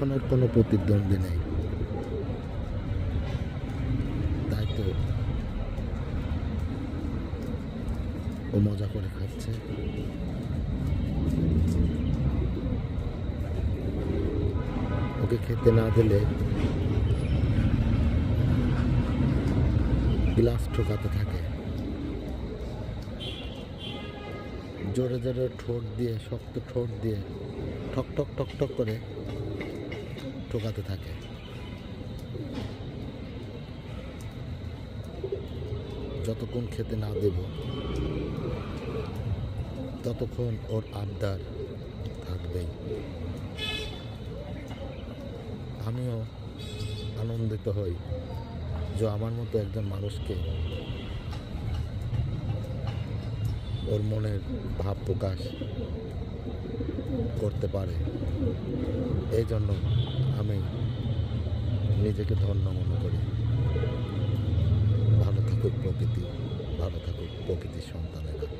এখন ওর কোনো প্রতিদ্বন্দ্বী নেই। তাই তো ও মজা করে খাচ্ছে। ওকে খেতে না দিলে গ্লাস ঠোকাতে থাকে। জোরে জোরে ঠোঁট দিয়ে, শক্ত ঠোঁট দিয়ে ঠক ঠক ঠক ঠক করে ঠোকাতে থাকে। যতক্ষণ খেতে না দেব, ততক্ষণ ওর আবদার থাকবেই। আমিও আনন্দিত হই যে আমার মতো একজন মানুষকে ওর মনের ভাব প্রকাশ করতে পারে। এই জন্য আমি নিজেকে ধন্য মনে করি। ভালো থাকুক প্রকৃতি ভালো থাকুক প্রকৃতির সন্তানেরা।